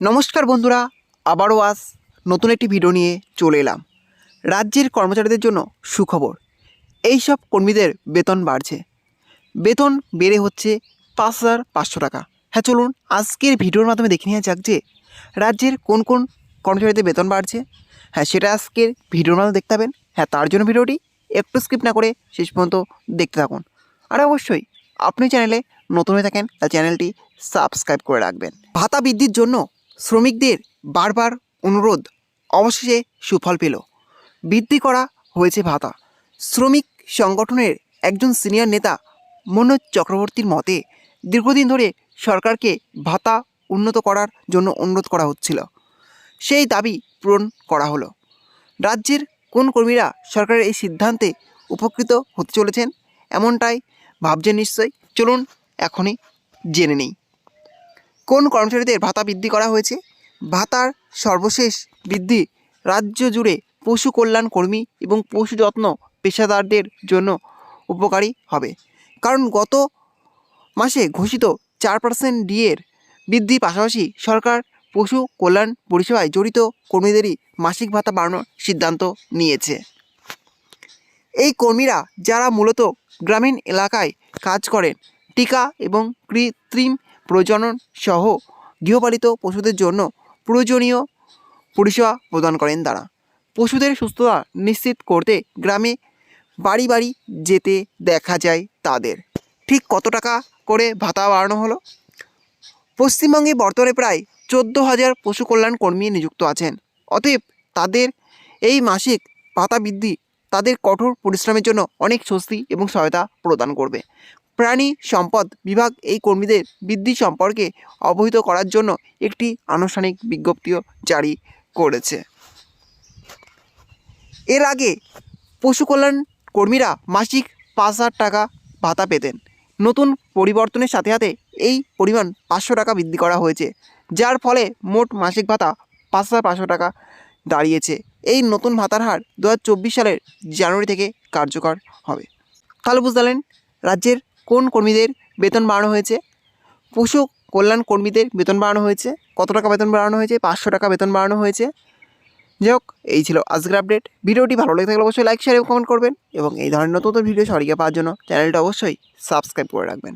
নমস্কার বন্ধুরা, আবারও আজ নতুন একটি ভিডিও নিয়ে চলে এলাম। রাজ্যের কর্মচারীদের জন্য সুখবর, এই সব কর্মীদের বেতন বাড়ছে। বেতন বেড়ে হচ্ছে পাঁচ হাজার পাঁচশো টাকা। হ্যাঁ চলুন আজকের ভিডিওর মাধ্যমে দেখে নেওয়া যাক যে রাজ্যের কোন কোন কর্মচারীদের বেতন বাড়ছে। হ্যাঁ সেটা আজকের ভিডিওর মাধ্যমে দেখতে পাবেন। হ্যাঁ তার জন্য ভিডিওটি একটু স্কিপ না করে শেষ পর্যন্ত দেখতে থাকুন। আর অবশ্যই আপনি চ্যানেলে নতুন হয়ে থাকেন চ্যানেলটি সাবস্ক্রাইব করে রাখবেন। ভাতা বৃদ্ধির জন্য শ্রমিকদের বারবার অনুরোধ, অবশেষে সুফল পেল। বৃদ্ধি করা হয়েছে ভাতা। শ্রমিক সংগঠনের একজন সিনিয়র নেতা মনোজ চক্রবর্তীর মতে, দীর্ঘদিন ধরে সরকারকে ভাতা উন্নত করার জন্য অনুরোধ করা হচ্ছিল। সেই দাবি পূরণ করা হলো। রাজ্যের কোন কর্মীরা সরকারের এই সিদ্ধান্তে উপকৃত হতে চলেছেন, এমনটাই ভাবছেন নিশ্চয়ই। চলুন এখনই জেনে নিই। কোন কর্মচারীদের ভাতা বৃদ্ধি করা হয়েছে? ভাতার সর্বশেষ বৃদ্ধি রাজ্য জুড়ে পশু কল্যাণ কর্মী এবং পশু যত্ন পেশাদারদের জন্য উপকারী হবে। কারণ গত মাসে ঘোষিত চার পার্সেন্ট ডিএর বৃদ্ধির পাশাপাশি সরকার পশু কল্যাণ পরিষেবায় জড়িত কর্মীদেরই মাসিক ভাতা বাড়ানোর সিদ্ধান্ত নিয়েছে। এই কর্মীরা যারা মূলত গ্রামীণ এলাকায় কাজ করেন, টিকা এবং কৃত্রিম প্রজনন সহ গৃহপালিত পশুদের জন্য প্রয়োজনীয় পরিষেবা প্রদান করেন তারা। পশুদের সুস্থতা নিশ্চিত করতে গ্রামে বাড়ি বাড়ি যেতে দেখা যায় তাদের। ঠিক কত টাকা করে ভাতা বাড়ানো হলো? পশ্চিমবঙ্গে বর্তমানে প্রায় চোদ্দ হাজার পশু কল্যাণ কর্মী নিযুক্ত আছেন। অতএব তাদের এই মাসিক ভাতা বৃদ্ধি তাদের কঠোর পরিশ্রমের জন্য অনেক স্বস্তি এবং সহায়তা প্রদান করবে। প্রাণী সম্পদ বিভাগ এই কর্মীদের বৃদ্ধি সম্পর্কে অবহিত করার জন্য একটি আনুষ্ঠানিক বিজ্ঞপ্তিও জারি করেছে। এর আগে পশু কল্যাণ কর্মীরা মাসিক পাঁচ হাজার টাকা ভাতা পেতেন। নতুন পরিবর্তনের সাথে সাথে এই পরিমাণ পাঁচশো টাকা বৃদ্ধি করা হয়েছে, যার ফলে মোট মাসিক ভাতা পাঁচ হাজার পাঁচশো টাকা দাঁড়িয়েছে। এই নতুন ভাতার হার দু হাজার চব্বিশ সালের জানুয়ারি থেকে কার্যকর হবে। তাহলে বুঝতে রাজ্যের কোন কর্মীদের বেতন বাড়ানো হয়েছে? পশু কল্যাণ কর্মীদের বেতন বাড়ানো হয়েছে। কত টাকা বেতন বাড়ানো হয়েছে? পাঁচশো টাকা বেতন বাড়ানো হয়েছে। যাই হোক, এই ছিল আজকের আপডেট ভিডিওটি ভালো লেগে থাকলে অবশ্যই লাইক শেয়ার এবং কমেন্ট করবেন এবং এই ধরনের নতুন ভিডিও সরিয়ে পাওয়ার জন্য চ্যানেলটা অবশ্যই সাবস্ক্রাইব করে রাখবেন।